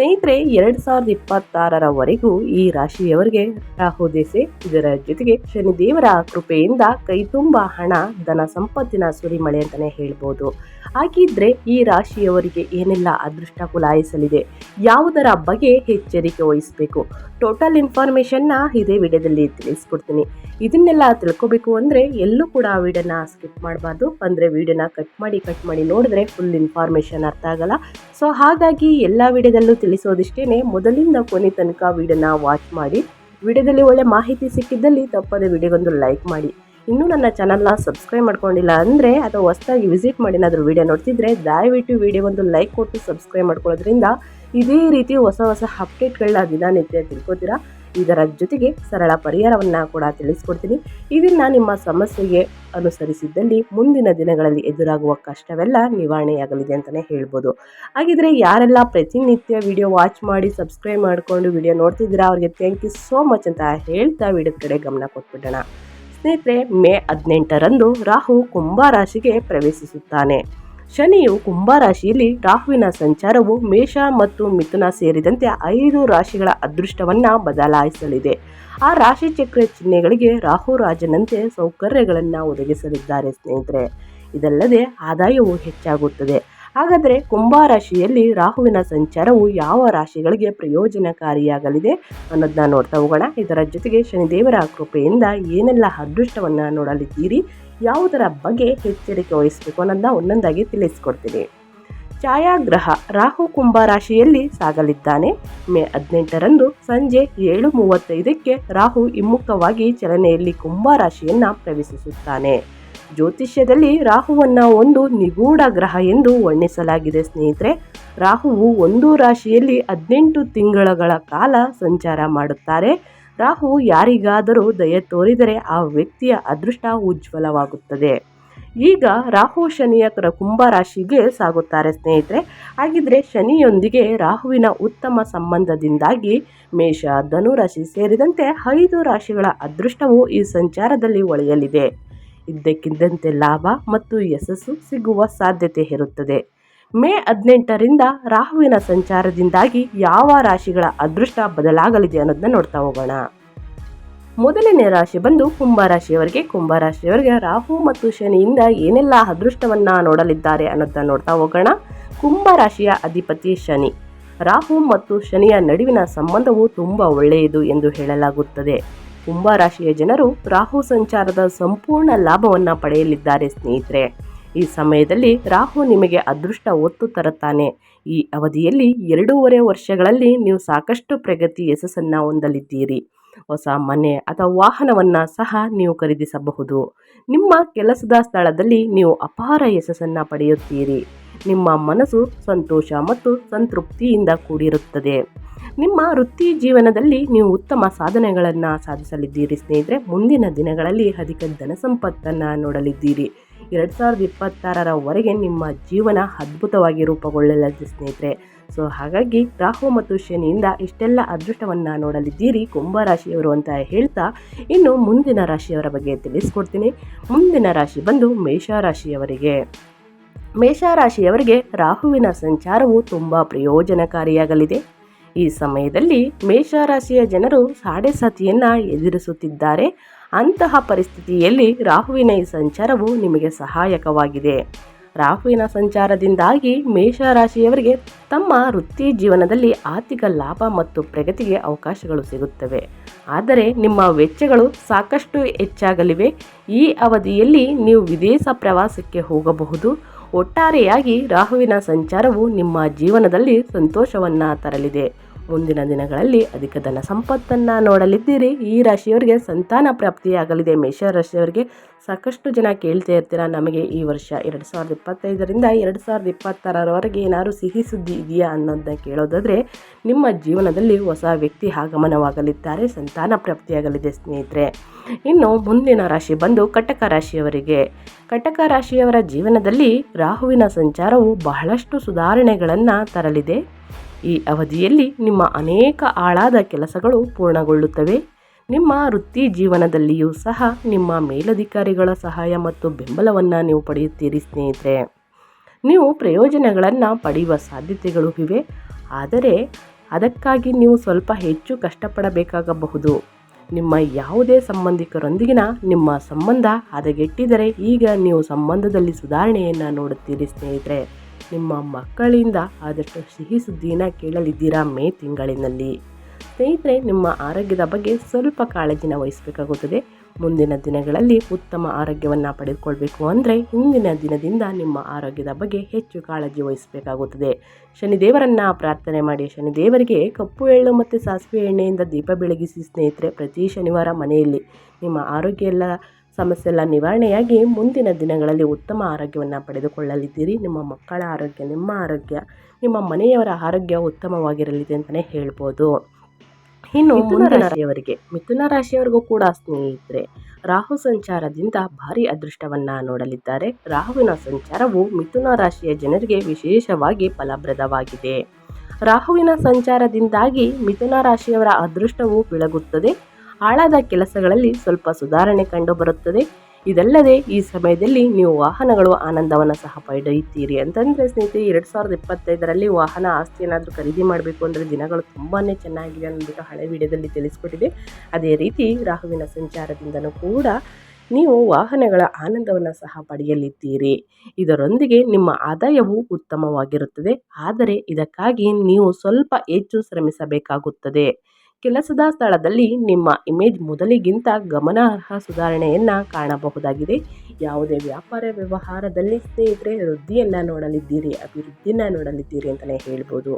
ಸ್ನೇಹಿತರೆ, ಎರಡು ಸಾವಿರದ ಇಪ್ಪತ್ತಾರರವರೆಗೂ ಈ ರಾಶಿಯವರಿಗೆ ರಾಹು ದೇಸೆ, ಇದರ ಜೊತೆಗೆ ಶನಿದೇವರ ಕೃಪೆಯಿಂದ ಕೈತುಂಬ ಹಣ, ಧನ ಸಂಪತ್ತಿನ ಸುರಿಮಳೆ ಅಂತಾನೆ ಹೇಳ್ಬೋದು. ಹಾಗಿದ್ರೆ ಈ ರಾಶಿಯವರಿಗೆ ಏನೆಲ್ಲ ಅದೃಷ್ಟ ಕುಲಾಯಿಸಲಿದೆ? ಯಾವುದರ ಬಗ್ಗೆ ಎಚ್ಚರಿಕೆ ವಹಿಸಬೇಕು? ಟೋಟಲ್ ಇನ್ಫಾರ್ಮೇಷನ್ನ ಇದೇ ವಿಡಿಯೋದಲ್ಲಿ ತಿಳಿಸ್ಕೊಡ್ತೀನಿ. ಇದನ್ನೆಲ್ಲ ತಿಳ್ಕೊಬೇಕು ಅಂದರೆ ಎಲ್ಲೂ ಕೂಡ ಆ ವಿಡಿಯೋನ ಸ್ಕಿಪ್ ಮಾಡಬಾರ್ದು. ಅಂದರೆ ವಿಡಿಯೋನ ಕಟ್ ಮಾಡಿ ಕಟ್ ಮಾಡಿ ನೋಡಿದ್ರೆ ಫುಲ್ ಇನ್ಫಾರ್ಮೇಷನ್ ಅರ್ಥ ಆಗಲ್ಲ. ಸೊ ಹಾಗಾಗಿ ಎಲ್ಲ ವಿಡಿಯೋದಲ್ಲೂ ತಿಳಿಸೋದಿಷ್ಟೇ ಮೊದಲಿಂದ ಕೊನೆ ತನಕ ವಿಡಿಯೋನ ವಾಚ್ ಮಾಡಿ, ವಿಡಿಯೋದಲ್ಲಿ ಒಳ್ಳೆ ಮಾಹಿತಿ ಸಿಕ್ಕಿದ್ದಲ್ಲಿ ತಪ್ಪದೆ ವಿಡಿಯೋಗೊಂದು ಲೈಕ್ ಮಾಡಿ. ಇನ್ನೂ ನನ್ನ ಚಾನಲ್ನ ಸಬ್ಸ್ಕ್ರೈಬ್ ಮಾಡ್ಕೊಂಡಿಲ್ಲ ಅಂದರೆ ಅಥವಾ ಹೊಸದಾಗಿ ವಿಸಿಟ್ ಮಾಡಿ ಏನಾದರೂ ವೀಡಿಯೋ ನೋಡ್ತಿದ್ರೆ ದಯವಿಟ್ಟು ವಿಡಿಯೋ ಒಂದು ಲೈಕ್ ಕೊಟ್ಟು ಸಬ್ಸ್ಕ್ರೈಬ್ ಮಾಡ್ಕೊಳ್ಳೋದ್ರಿಂದ ಇದೇ ರೀತಿ ಹೊಸ ಹೊಸ ಅಪ್ಡೇಟ್ಗಳನ್ನ ದಿನನಿತ್ಯ ತಿಳ್ಕೊತೀರಾ? ಇದರ ಜೊತೆಗೆ ಸರಳ ಪರಿಹಾರವನ್ನು ಕೂಡ ತಿಳಿಸ್ಕೊಡ್ತೀನಿ. ಇದನ್ನು ನಿಮ್ಮ ಸಮಸ್ಯೆಗೆ ಅನುಸರಿಸಿದ್ದಲ್ಲಿ ಮುಂದಿನ ದಿನಗಳಲ್ಲಿ ಎದುರಾಗುವ ಕಷ್ಟವೆಲ್ಲ ನಿವಾರಣೆಯಾಗಲಿದೆ ಅಂತಲೇ ಹೇಳ್ಬೋದು. ಹಾಗಿದ್ರೆ ಯಾರೆಲ್ಲ ಪ್ರತಿನಿತ್ಯ ವಿಡಿಯೋ ವಾಚ್ ಮಾಡಿ ಸಬ್ಸ್ಕ್ರೈಬ್ ಮಾಡಿಕೊಂಡು ವಿಡಿಯೋ ನೋಡ್ತಿದ್ದೀರಾ, ಅವರಿಗೆ ಥ್ಯಾಂಕ್ ಯು ಸೋ ಮಚ್ ಅಂತ ಹೇಳ್ತಾ ವಿಡಿಯೋದ ಕಡೆ ಗಮನ ಕೊಟ್ಬಿಡೋಣ. ಸ್ನೇಹಿತರೆ, ಮೇ ಹದಿನೆಂಟರಂದು ರಾಹು ಕುಂಭ ರಾಶಿಗೆ ಪ್ರವೇಶಿಸುತ್ತಾನೆ. ಶನಿಯು ಕುಂಭ ರಾಶಿಯಲ್ಲಿ ರಾಹುವಿನ ಸಂಚಾರವು ಮೇಷ ಮತ್ತು ಮಿಥುನ ಸೇರಿದಂತೆ ಐದು ರಾಶಿಗಳ ಅದೃಷ್ಟವನ್ನು ಬದಲಾಯಿಸಲಿದೆ. ಆ ರಾಶಿ ಚಕ್ರ ಚಿಹ್ನೆಗಳಿಗೆ ರಾಹು ರಾಜನಂತೆ ಸೌಕರ್ಯಗಳನ್ನು ಒದಗಿಸಲಿದ್ದಾರೆ ಸ್ನೇಹಿತರೆ. ಇದಲ್ಲದೆ ಆದಾಯವು ಹೆಚ್ಚಾಗುತ್ತದೆ. ಹಾಗಾದರೆ ಕುಂಭರಾಶಿಯಲ್ಲಿ ರಾಹುವಿನ ಸಂಚಾರವು ಯಾವ ರಾಶಿಗಳಿಗೆ ಪ್ರಯೋಜನಕಾರಿಯಾಗಲಿದೆ ಅನ್ನೋದನ್ನ ನೋಡ್ತಾ ಹೋಗೋಣ. ಇದರ ಜೊತೆಗೆ ಶನಿದೇವರ ಕೃಪೆಯಿಂದ ಏನೆಲ್ಲ ಅದೃಷ್ಟವನ್ನು ನೋಡಲಿದ್ದೀರಿ, ಯಾವುದರ ಬಗ್ಗೆ ಎಚ್ಚರಿಕೆ ವಹಿಸಬೇಕು ಅನ್ನೋದನ್ನ ಒಂದೊಂದಾಗಿ ತಿಳಿಸ್ಕೊಡ್ತೀನಿ. ಛಾಯಾಗ್ರಹ ರಾಹು ಕುಂಭ ರಾಶಿಯಲ್ಲಿ ಸಾಗಲಿದ್ದಾನೆ. ಮೇ ಹದಿನೆಂಟರಂದು ಸಂಜೆ ಏಳು ಮೂವತ್ತೈದಕ್ಕೆ ರಾಹು ಹಿಮ್ಮುಖವಾಗಿ ಚಲನೆಯಲ್ಲಿ ಕುಂಭ ರಾಶಿಯನ್ನು ಪ್ರವೇಶಿಸುತ್ತಾನೆ. ಜ್ಯೋತಿಷ್ಯದಲ್ಲಿ ರಾಹುವನ್ನು ಒಂದು ನಿಗೂಢ ಗ್ರಹ ಎಂದು ವರ್ಣಿಸಲಾಗಿದೆ ಸ್ನೇಹಿತರೆ. ರಾಹುವು ಒಂದು ರಾಶಿಯಲ್ಲಿ ಹದಿನೆಂಟು ತಿಂಗಳುಗಳ ಕಾಲ ಸಂಚಾರ ಮಾಡುತ್ತಾರೆ. ರಾಹು ಯಾರಿಗಾದರೂ ದಯೆ ತೋರಿದರೆ ಆ ವ್ಯಕ್ತಿಯ ಅದೃಷ್ಟ ಉಜ್ವಲವಾಗುತ್ತದೆ. ಈಗ ರಾಹು ಶನಿಯ ಕುಂಭ ರಾಶಿಗೆ ಸಾಗುತ್ತಾರೆ ಸ್ನೇಹಿತರೆ. ಹಾಗಿದ್ರೆ ಶನಿಯೊಂದಿಗೆ ರಾಹುವಿನ ಉತ್ತಮ ಸಂಬಂಧದಿಂದಾಗಿ ಮೇಷ, ಧನುರಾಶಿ ಸೇರಿದಂತೆ ಐದು ರಾಶಿಗಳ ಅದೃಷ್ಟವು ಈ ಸಂಚಾರದಲ್ಲಿ ಒಳೆಯಲಿದೆ. ಇದ್ದಕ್ಕಿದ್ದಂತೆ ಲಾಭ ಮತ್ತು ಯಶಸ್ಸು ಸಿಗುವ ಸಾಧ್ಯತೆ ಇರುತ್ತದೆ. ಮೇ ಹದಿನೆಂಟರಿಂದ ರಾಹುವಿನ ಸಂಚಾರದಿಂದಾಗಿ ಯಾವ ರಾಶಿಗಳ ಅದೃಷ್ಟ ಬದಲಾಗಲಿದೆ ಅನ್ನೋದನ್ನ ನೋಡ್ತಾ ಹೋಗೋಣ. ಮೊದಲನೇ ರಾಶಿ ಬಂದು ಕುಂಭರಾಶಿಯವರಿಗೆ ಕುಂಭರಾಶಿಯವರಿಗೆ ರಾಹು ಮತ್ತು ಶನಿಯಿಂದ ಏನೆಲ್ಲ ಅದೃಷ್ಟವನ್ನ ನೋಡಲಿದ್ದಾರೆ ಅನ್ನೋದನ್ನ ನೋಡ್ತಾ ಹೋಗೋಣ. ಕುಂಭರಾಶಿಯ ಅಧಿಪತಿ ಶನಿ. ರಾಹು ಮತ್ತು ಶನಿಯ ನಡುವಿನ ಸಂಬಂಧವು ತುಂಬ ಒಳ್ಳೆಯದು ಎಂದು ಹೇಳಲಾಗುತ್ತದೆ. ಕುಂಭ ರಾಶಿಯ ಜನರು ರಾಹು ಸಂಚಾರದ ಸಂಪೂರ್ಣ ಲಾಭವನ್ನು ಪಡೆಯಲಿದ್ದಾರೆ ಸ್ನೇಹಿತರೆ. ಈ ಸಮಯದಲ್ಲಿ ರಾಹು ನಿಮಗೆ ಅದೃಷ್ಟ ಒತ್ತು ತರುತ್ತಾನೆ. ಈ ಅವಧಿಯಲ್ಲಿ ಎರಡೂವರೆ ವರ್ಷಗಳಲ್ಲಿ ನೀವು ಸಾಕಷ್ಟು ಪ್ರಗತಿ ಯಶಸ್ಸನ್ನು ಹೊಂದಲಿದ್ದೀರಿ. ಹೊಸ ಮನೆ ಅಥವಾ ವಾಹನವನ್ನು ಸಹ ನೀವು ಖರೀದಿಸಬಹುದು. ನಿಮ್ಮ ಕೆಲಸದ ಸ್ಥಳದಲ್ಲಿ ನೀವು ಅಪಾರ ಯಶಸ್ಸನ್ನು ಪಡೆಯುತ್ತೀರಿ. ನಿಮ್ಮ ಮನಸ್ಸು ಸಂತೋಷ ಮತ್ತು ಸಂತೃಪ್ತಿಯಿಂದ ಕೂಡಿರುತ್ತದೆ. ನಿಮ್ಮ ವೃತ್ತಿ ಜೀವನದಲ್ಲಿ ನೀವು ಉತ್ತಮ ಸಾಧನೆಗಳನ್ನು ಸಾಧಿಸಲಿದ್ದೀರಿ ಸ್ನೇಹಿತರೆ. ಮುಂದಿನ ದಿನಗಳಲ್ಲಿ ಅಧಿಕ ಧನ ಸಂಪತ್ತನ್ನು ನೋಡಲಿದ್ದೀರಿ. ಎರಡು ಸಾವಿರದ ಇಪ್ಪತ್ತಾರರವರೆಗೆ ನಿಮ್ಮ ಜೀವನ ಅದ್ಭುತವಾಗಿ ರೂಪುಗೊಳ್ಳಲಿದೆ ಸ್ನೇಹಿತರೆ. ಸೊ, ಹಾಗಾಗಿ ರಾಹು ಮತ್ತು ಶನಿಯಿಂದ ಇಷ್ಟೆಲ್ಲ ಅದೃಷ್ಟವನ್ನು ನೋಡಲಿದ್ದೀರಿ. ಕುಂಭರಾಶಿಯವರು ಅಂತ ಹೇಳ್ತಾ ಇನ್ನು ಮುಂದಿನ ರಾಶಿಯವರ ಬಗ್ಗೆ ತಿಳಿಸ್ಕೊಡ್ತೀನಿ. ಮುಂದಿನ ರಾಶಿ ಬಂದು ಮೇಷರಾಶಿಯವರಿಗೆ ಮೇಷರಾಶಿಯವರಿಗೆ ರಾಹುವಿನ ಸಂಚಾರವು ತುಂಬ ಪ್ರಯೋಜನಕಾರಿಯಾಗಲಿದೆ. ಈ ಸಮಯದಲ್ಲಿ ಮೇಷರಾಶಿಯ ಜನರು ಸಾಡೆ ಸತಿಯನ್ನು ಎದುರಿಸುತ್ತಿದ್ದಾರೆ. ಅಂತಹ ಪರಿಸ್ಥಿತಿಯಲ್ಲಿ ರಾಹುವಿನ ಈ ಸಂಚಾರವು ನಿಮಗೆ ಸಹಾಯಕವಾಗಿದೆ. ರಾಹುವಿನ ಸಂಚಾರದಿಂದಾಗಿ ಮೇಷರಾಶಿಯವರಿಗೆ ತಮ್ಮ ವೃತ್ತಿ ಜೀವನದಲ್ಲಿ ಆರ್ಥಿಕ ಲಾಭ ಮತ್ತು ಪ್ರಗತಿಗೆ ಅವಕಾಶಗಳು ಸಿಗುತ್ತವೆ. ಆದರೆ ನಿಮ್ಮ ವೆಚ್ಚಗಳು ಸಾಕಷ್ಟು ಹೆಚ್ಚಾಗಲಿವೆ. ಈ ಅವಧಿಯಲ್ಲಿ ನೀವು ವಿದೇಶ ಪ್ರವಾಸಕ್ಕೆ ಹೋಗಬಹುದು. ಒಟ್ಟಾರೆಯಾಗಿ ರಾಹುವಿನ ಸಂಚಾರವು ನಿಮ್ಮ ಜೀವನದಲ್ಲಿ ಸಂತೋಷವನ್ನು ತರಲಿದೆ. ಮುಂದಿನ ದಿನಗಳಲ್ಲಿ ಅಧಿಕ ಧನ ಸಂಪತ್ತನ್ನು ನೋಡಲಿದ್ದೀರಿ. ಈ ರಾಶಿಯವರಿಗೆ ಸಂತಾನ ಪ್ರಾಪ್ತಿಯಾಗಲಿದೆ. ಮೇಷ ರಾಶಿಯವರಿಗೆ ಸಾಕಷ್ಟು ಜನ ಕೇಳ್ತಾ ಇರ್ತೀರ? ನಮಗೆ ಈ ವರ್ಷ ಎರಡು ಸಾವಿರದ ಇಪ್ಪತ್ತೈದರಿಂದ ಎರಡು ಸಾವಿರದ ಇಪ್ಪತ್ತಾರರವರೆಗೆ ಏನಾದರೂ ಸಿಹಿ ಸುದ್ದಿ ಇದೆಯಾ ಅನ್ನೋದನ್ನ ಕೇಳೋದಾದರೆ, ನಿಮ್ಮ ಜೀವನದಲ್ಲಿ ಹೊಸ ವ್ಯಕ್ತಿ ಆಗಮನವಾಗಲಿದ್ದಾರೆ. ಸಂತಾನ ಪ್ರಾಪ್ತಿಯಾಗಲಿದೆ ಸ್ನೇಹಿತರೆ. ಇನ್ನು ಮುಂದಿನ ರಾಶಿ ಬಂದು ಕಟಕ ರಾಶಿಯವರಿಗೆ. ಕಟಕ ರಾಶಿಯವರ ಜೀವನದಲ್ಲಿ ರಾಹುವಿನ ಸಂಚಾರವು ಬಹಳಷ್ಟು ಸುಧಾರಣೆಗಳನ್ನು ತರಲಿದೆ. ಈ ಅವಧಿಯಲ್ಲಿ ನಿಮ್ಮ ಅನೇಕ ಆಳಾದ ಕೆಲಸಗಳು ಪೂರ್ಣಗೊಳ್ಳುತ್ತವೆ. ನಿಮ್ಮ ವೃತ್ತಿ ಜೀವನದಲ್ಲಿಯೂ ಸಹ ನಿಮ್ಮ ಮೇಲಧಿಕಾರಿಗಳ ಸಹಾಯ ಮತ್ತು ಬೆಂಬಲವನ್ನು ನೀವು ಪಡೆಯುತ್ತೀರಿ ಸ್ನೇಹಿತರೆ. ನೀವು ಪ್ರಯೋಜನಗಳನ್ನು ಪಡೆಯುವ ಸಾಧ್ಯತೆಗಳು ಇವೆ. ಆದರೆ ಅದಕ್ಕಾಗಿ ನೀವು ಸ್ವಲ್ಪ ಹೆಚ್ಚು ಕಷ್ಟಪಡಬೇಕಾಗಬಹುದು. ನಿಮ್ಮ ಯಾವುದೇ ಸಂಬಂಧಿಕರೊಂದಿಗಿನ ನಿಮ್ಮ ಸಂಬಂಧ ಹದಗೆಟ್ಟಿದರೆ ಈಗ ನೀವು ಸಂಬಂಧದಲ್ಲಿ ಸುಧಾರಣೆಯನ್ನು ನೋಡುತ್ತೀರಿ ಸ್ನೇಹಿತರೆ. ನಿಮ್ಮ ಮಕ್ಕಳಿಂದ ಆದಷ್ಟು ಸಿಹಿ ಸುದ್ದಿನ ಕೇಳಲಿದ್ದೀರಾ ಮೇ ತಿಂಗಳಿನಲ್ಲಿ? ಸ್ನೇಹಿತರೆ, ನಿಮ್ಮ ಆರೋಗ್ಯದ ಬಗ್ಗೆ ಸ್ವಲ್ಪ ಕಾಳಜಿನ ವಹಿಸಬೇಕಾಗುತ್ತದೆ. ಮುಂದಿನ ದಿನಗಳಲ್ಲಿ ಉತ್ತಮ ಆರೋಗ್ಯವನ್ನು ಪಡೆದುಕೊಳ್ಬೇಕು ಅಂದರೆ ಇಂದಿನ ದಿನದಿಂದ ನಿಮ್ಮ ಆರೋಗ್ಯದ ಬಗ್ಗೆ ಹೆಚ್ಚು ಕಾಳಜಿ ವಹಿಸಬೇಕಾಗುತ್ತದೆ. ಶನಿದೇವರನ್ನು ಪ್ರಾರ್ಥನೆ ಮಾಡಿ. ಶನಿದೇವರಿಗೆ ಕಪ್ಪು ಎಳ್ಳು ಮತ್ತು ಸಾಸಿವೆ ಎಣ್ಣೆಯಿಂದ ದೀಪ ಬೆಳಗಿಸಿ ಸ್ನೇಹಿತರೆ, ಪ್ರತಿ ಶನಿವಾರ ಮನೆಯಲ್ಲಿ ನಿಮ್ಮ ಆರೋಗ್ಯ ಎಲ್ಲ ಸಮಸ್ಯೆ ಎಲ್ಲ ನಿವಾರಣೆಯಾಗಿ ಮುಂದಿನ ದಿನಗಳಲ್ಲಿ ಉತ್ತಮ ಆರೋಗ್ಯವನ್ನು ಪಡೆದುಕೊಳ್ಳಲಿದ್ದೀರಿ. ನಿಮ್ಮ ಮಕ್ಕಳ ಆರೋಗ್ಯ ನಿಮ್ಮ ಆರೋಗ್ಯ ನಿಮ್ಮ ಮನೆಯವರ ಆರೋಗ್ಯ ಉತ್ತಮವಾಗಿರಲಿದೆ ಅಂತಲೇ ಹೇಳ್ಬೋದು. ಇನ್ನು ಮುಂದಿನ ರಾಶಿಯವರಿಗೆ ಮಿಥುನ ರಾಶಿಯವರಿಗೂ ಕೂಡ ಸ್ನೇಹಿತರೆ ರಾಹು ಸಂಚಾರದಿಂದ ಭಾರಿ ಅದೃಷ್ಟವನ್ನ ನೋಡಲಿದ್ದಾರೆ. ರಾಹುವಿನ ಸಂಚಾರವು ಮಿಥುನ ರಾಶಿಯ ಜನರಿಗೆ ವಿಶೇಷವಾಗಿ ಫಲಪ್ರದವಾಗಿದೆ. ರಾಹುವಿನ ಸಂಚಾರದಿಂದಾಗಿ ಮಿಥುನ ರಾಶಿಯವರ ಅದೃಷ್ಟವು ಬೆಳಗುತ್ತದೆ. ಆಳಾದ ಕೆಲಸಗಳಲ್ಲಿ ಸ್ವಲ್ಪ ಸುಧಾರಣೆ ಕಂಡುಬರುತ್ತದೆ ಇದಲ್ಲದೆ, ಈ ಸಮಯದಲ್ಲಿ ನೀವು ವಾಹನಗಳು ಆನಂದವನ್ನು ಸಹ ಪಡೆಯುತ್ತೀರಿ. ಅಂತಂದರೆ ಸ್ನೇಹಿತರೆ, ಎರಡು ಸಾವಿರದ ಇಪ್ಪತ್ತೈದರಲ್ಲಿ ವಾಹನ ಆಸ್ತಿ ಏನಾದರೂ ಖರೀದಿ ಮಾಡಬೇಕು ಅಂದರೆ ದಿನಗಳು ತುಂಬಾ ಚೆನ್ನಾಗಿದೆ ಅಂದ್ಬಿಟ್ಟು ಹಳೆ ವಿಡಿಯೋದಲ್ಲಿ ತಿಳಿಸ್ಕೊಟ್ಟಿದೆ. ಅದೇ ರೀತಿ ರಾಹುವಿನ ಸಂಚಾರದಿಂದನೂ ಕೂಡ ನೀವು ವಾಹನಗಳ ಆನಂದವನ್ನು ಸಹ ಪಡೆಯಲಿದ್ದೀರಿ. ಇದರೊಂದಿಗೆ ನಿಮ್ಮ ಆದಾಯವು ಉತ್ತಮವಾಗಿರುತ್ತದೆ. ಆದರೆ ಇದಕ್ಕಾಗಿ ನೀವು ಸ್ವಲ್ಪ ಹೆಚ್ಚು ಶ್ರಮಿಸಬೇಕಾಗುತ್ತದೆ. ಕೆಲಸದ ಸ್ಥಳದಲ್ಲಿ ನಿಮ್ಮ ಇಮೇಜ್ ಮೊದಲಿಗಿಂತ ಗಮನಾರ್ಹ ಸುಧಾರಣೆಯನ್ನು ಕಾಣಬಹುದಾಗಿದೆ. ಯಾವುದೇ ವ್ಯಾಪಾರ ವ್ಯವಹಾರದಲ್ಲಿ ಸ್ನೇಹಿತರೆ, ವೃದ್ಧಿಯನ್ನು ನೋಡಲಿದ್ದೀರಿ, ಅಭಿವೃದ್ಧಿಯನ್ನು ನೋಡಲಿದ್ದೀರಿ ಅಂತಲೇ ಹೇಳ್ಬೋದು.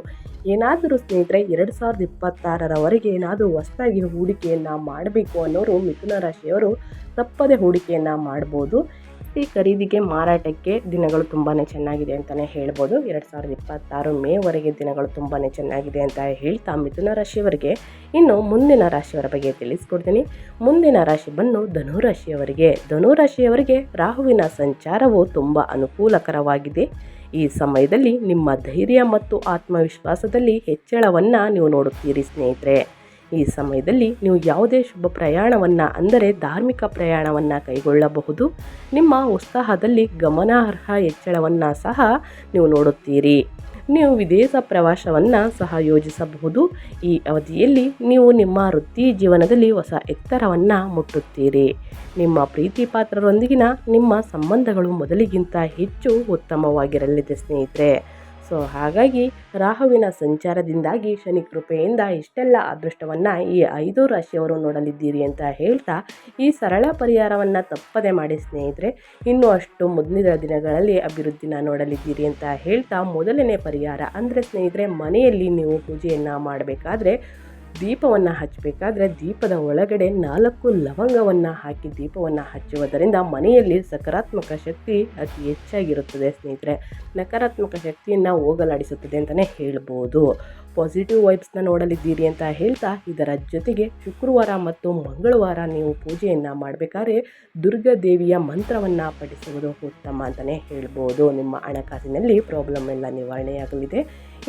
ಏನಾದರೂ ಸ್ನೇಹಿತರೆ, ಎರಡು ಸಾವಿರದ ಇಪ್ಪತ್ತಾರರವರೆಗೆ ಏನಾದರೂ ಹೊಸದಾಗಿ ಹೂಡಿಕೆಯನ್ನು ಮಾಡಬೇಕು ಅನ್ನೋರು ಮಿಥುನ ರಾಶಿಯವರು ತಪ್ಪದೆ ಹೂಡಿಕೆಯನ್ನು ಮಾಡ್ಬೋದು. ಈ ಖರೀದಿಗೆ ಮಾರಾಟಕ್ಕೆ ದಿನಗಳು ತುಂಬಾ ಚೆನ್ನಾಗಿದೆ ಅಂತಲೇ ಹೇಳ್ಬೋದು. ಎರಡು ಸಾವಿರದ ಇಪ್ಪತ್ತಾರು ಮೇವರೆಗೆ ದಿನಗಳು ತುಂಬಾ ಚೆನ್ನಾಗಿದೆ ಅಂತ ಹೇಳ್ತಾ ಮಿಥುನ ರಾಶಿಯವರಿಗೆ. ಇನ್ನು ಮುಂದಿನ ರಾಶಿಯವರ ಬಗ್ಗೆ ತಿಳಿಸ್ಕೊಡ್ತೀನಿ. ಮುಂದಿನ ರಾಶಿ ಬಂದು ಧನುರಾಶಿಯವರಿಗೆ ಧನುರಾಶಿಯವರಿಗೆ ರಾಹುವಿನ ಸಂಚಾರವು ತುಂಬ ಅನುಕೂಲಕರವಾಗಿದೆ. ಈ ಸಮಯದಲ್ಲಿ ನಿಮ್ಮ ಧೈರ್ಯ ಮತ್ತು ಆತ್ಮವಿಶ್ವಾಸದಲ್ಲಿ ಹೆಚ್ಚಳವನ್ನು ನೀವು ನೋಡುತ್ತೀರಿ ಸ್ನೇಹಿತರೆ. ಈ ಸಮಯದಲ್ಲಿ ನೀವು ಯಾವುದೇ ಶುಭ ಪ್ರಯಾಣವನ್ನು, ಅಂದರೆ ಧಾರ್ಮಿಕ ಪ್ರಯಾಣವನ್ನು ಕೈಗೊಳ್ಳಬಹುದು. ನಿಮ್ಮ ಉತ್ಸಾಹದಲ್ಲಿ ಗಮನಾರ್ಹ ಹೆಚ್ಚಳವನ್ನು ಸಹ ನೀವು ನೋಡುತ್ತೀರಿ. ನೀವು ವಿದೇಶ ಪ್ರವಾಸವನ್ನು ಸಹ ಯೋಜಿಸಬಹುದು. ಈ ಅವಧಿಯಲ್ಲಿ ನೀವು ನಿಮ್ಮ ವೃತ್ತಿ ಜೀವನದಲ್ಲಿ ಹೊಸ ಎತ್ತರವನ್ನು ಮುಟ್ಟುತ್ತೀರಿ. ನಿಮ್ಮ ಪ್ರೀತಿ ಪಾತ್ರರೊಂದಿಗಿನ ನಿಮ್ಮ ಸಂಬಂಧಗಳು ಮೊದಲಿಗಿಂತ ಹೆಚ್ಚು ಉತ್ತಮವಾಗಿರಲಿದೆ ಸ್ನೇಹಿತರೆ. ಸೊ ಹಾಗಾಗಿ ರಾಹುವಿನ ಸಂಚಾರದಿಂದಾಗಿ ಶನಿ ಕೃಪೆಯಿಂದ ಇಷ್ಟೆಲ್ಲ ಅದೃಷ್ಟವನ್ನು ಈ ಐದು ರಾಶಿಯವರು ನೋಡಲಿದ್ದೀರಿ ಅಂತ ಹೇಳ್ತಾ, ಈ ಸರಳ ಪರಿಹಾರವನ್ನು ತಪ್ಪದೆ ಮಾಡಿ ಸ್ನೇಹಿತರೆ, ಇನ್ನೂ ಅಷ್ಟು ಮುಂದಿನ ದಿನಗಳಲ್ಲಿ ಅಭಿವೃದ್ಧಿನ ನೋಡಲಿದ್ದೀರಿ ಅಂತ ಹೇಳ್ತಾ, ಮೊದಲನೇ ಪರಿಹಾರ ಅಂದರೆ ಸ್ನೇಹಿತರೆ ಮನೆಯಲ್ಲಿ ನೀವು ಪೂಜೆಯನ್ನು ಮಾಡಬೇಕಾದ್ರೆ ದೀಪವನ್ನು ಹಚ್ಚಬೇಕಾದ್ರೆ ದೀಪದ ಒಳಗಡೆ ನಾಲ್ಕು ಲವಂಗವನ್ನು ಹಾಕಿ ದೀಪವನ್ನು ಹಚ್ಚುವುದರಿಂದ ಮನೆಯಲ್ಲಿ ಸಕಾರಾತ್ಮಕ ಶಕ್ತಿ ಅತಿ ಹೆಚ್ಚಾಗಿರುತ್ತದೆ ಸ್ನೇಹಿತರೆ. ನಕಾರಾತ್ಮಕ ಶಕ್ತಿಯನ್ನು ಹೋಗಲಾಡಿಸುತ್ತದೆ ಅಂತಲೇ ಹೇಳ್ಬೋದು. ಪಾಸಿಟಿವ್ ವೈಬ್ಸ್ನ ನೋಡಲಿದ್ದೀರಿ ಅಂತ ಹೇಳ್ತಾ, ಇದರ ಜೊತೆಗೆ ಶುಕ್ರವಾರ ಮತ್ತು ಮಂಗಳವಾರ ನೀವು ಪೂಜೆಯನ್ನು ಮಾಡಬೇಕಾದ್ರೆ ದುರ್ಗಾದೇವಿಯ ಮಂತ್ರವನ್ನು ಪಠಿಸುವುದು ಉತ್ತಮ ಅಂತಲೇ ಹೇಳ್ಬೋದು. ನಿಮ್ಮ ಹಣಕಾಸಿನಲ್ಲಿ ಪ್ರಾಬ್ಲಮ್ ಎಲ್ಲ ನಿವಾರಣೆಯಾಗಲಿದೆ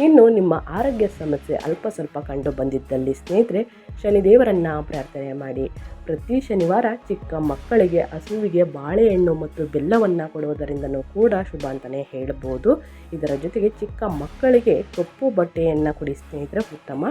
ಇನ್ನು ನಿಮ್ಮ ಆರೋಗ್ಯ ಸಮಸ್ಯೆ ಅಲ್ಪ ಸ್ವಲ್ಪ ಕಂಡು ಬಂದಿದ್ದಲ್ಲಿ ಸ್ನೇಹಿತರೆ, ಶನಿದೇವರನ್ನು ಪ್ರಾರ್ಥನೆ ಮಾಡಿ. ಪ್ರತಿ ಶನಿವಾರ ಚಿಕ್ಕ ಮಕ್ಕಳಿಗೆ ಹಸುವಿಗೆ ಬಾಳೆಹಣ್ಣು ಮತ್ತು ಬೆಲ್ಲವನ್ನು ಕೊಡುವುದರಿಂದನೂ ಕೂಡ ಶುಭ ಅಂತಲೇ ಹೇಳ್ಬೋದು. ಇದರ ಜೊತೆಗೆ ಚಿಕ್ಕ ಮಕ್ಕಳಿಗೆ ಕಪ್ಪು ಬಟ್ಟೆಯನ್ನು ಕೊಡಿ ಸ್ನೇಹಿತರೆ, ಉತ್ತಮ.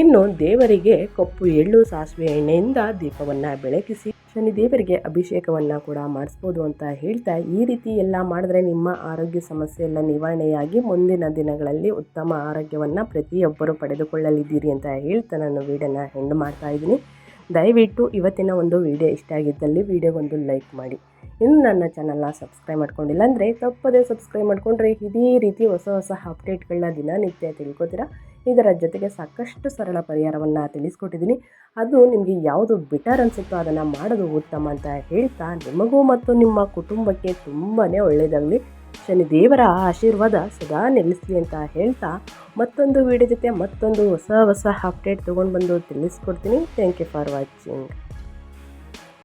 ಇನ್ನು ದೇವರಿಗೆ ಕಪ್ಪು ಎಳ್ಳು ಸಾಸಿವೆ ಎಣ್ಣೆಯಿಂದ ದೀಪವನ್ನು ಬೆಳಗಿಸಿ ಶನಿ ದೇವರಿಗೆ ಅಭಿಷೇಕವನ್ನು ಕೂಡ ಮಾಡಿಸ್ಬೋದು ಅಂತ ಹೇಳ್ತಾ, ಈ ರೀತಿ ಎಲ್ಲ ಮಾಡಿದ್ರೆ ನಿಮ್ಮ ಆರೋಗ್ಯ ಸಮಸ್ಯೆ ಎಲ್ಲ ನಿವಾರಣೆಯಾಗಿ ಮುಂದಿನ ದಿನಗಳಲ್ಲಿ ಉತ್ತಮ ಆರೋಗ್ಯವನ್ನು ಪ್ರತಿಯೊಬ್ಬರು ಪಡೆದುಕೊಳ್ಳಲಿದ್ದೀರಿ ಅಂತ ಹೇಳ್ತಾ ನಾನು ವೀಡಿಯೋನ ಹೆಂಡ್ ಮಾಡ್ತಾ ಇದ್ದೀನಿ. ದಯವಿಟ್ಟು ಇವತ್ತಿನ ಒಂದು ವಿಡಿಯೋ ಇಷ್ಟ ಆಗಿದ್ದಲ್ಲಿ ವಿಡಿಯೋಗೊಂದು ಲೈಕ್ ಮಾಡಿ. ಇನ್ನು ನನ್ನ ಚಾನಲ್ನ ಸಬ್ಸ್ಕ್ರೈಬ್ ಮಾಡ್ಕೊಂಡಿಲ್ಲ ಅಂದರೆ ತಪ್ಪದೇ ಸಬ್ಸ್ಕ್ರೈಬ್ ಮಾಡಿಕೊಂಡ್ರೆ ಇದೇ ರೀತಿ ಹೊಸ ಹೊಸ ಅಪ್ಡೇಟ್ಗಳನ್ನ ದಿನನಿತ್ಯ ತಿಳ್ಕೊತೀರಾ? ಇದರ ಜೊತೆಗೆ ಸಾಕಷ್ಟು ಸರಳ ಪರಿಹಾರವನ್ನು ತಿಳಿಸ್ಕೊಟ್ಟಿದ್ದೀನಿ. ಅದು ನಿಮಗೆ ಯಾವುದು ಬೆಟರ್ ಅನಿಸುತ್ತೋ ಅದನ್ನು ಮಾಡೋದು ಉತ್ತಮ ಅಂತ ಹೇಳ್ತಾ ನಿಮಗೂ ಮತ್ತು ನಿಮ್ಮ ಕುಟುಂಬಕ್ಕೆ ತುಂಬಾ ಒಳ್ಳೆಯದಾಗಲಿ ಶನಿದೇವರ ಆಶೀರ್ವಾದ ಸದಾ ನಿಲ್ಲಿಸಲಿ ಅಂತ ಹೇಳ್ತಾ ಮತ್ತೊಂದು ವಿಡಿಯೋ ಜೊತೆ ಮತ್ತೊಂದು ಹೊಸ ಹೊಸ ಅಪ್ಡೇಟ್ ತೊಗೊಂಡು ಬಂದು ತಿಳಿಸ್ಕೊಡ್ತೀನಿ. Thank you for watching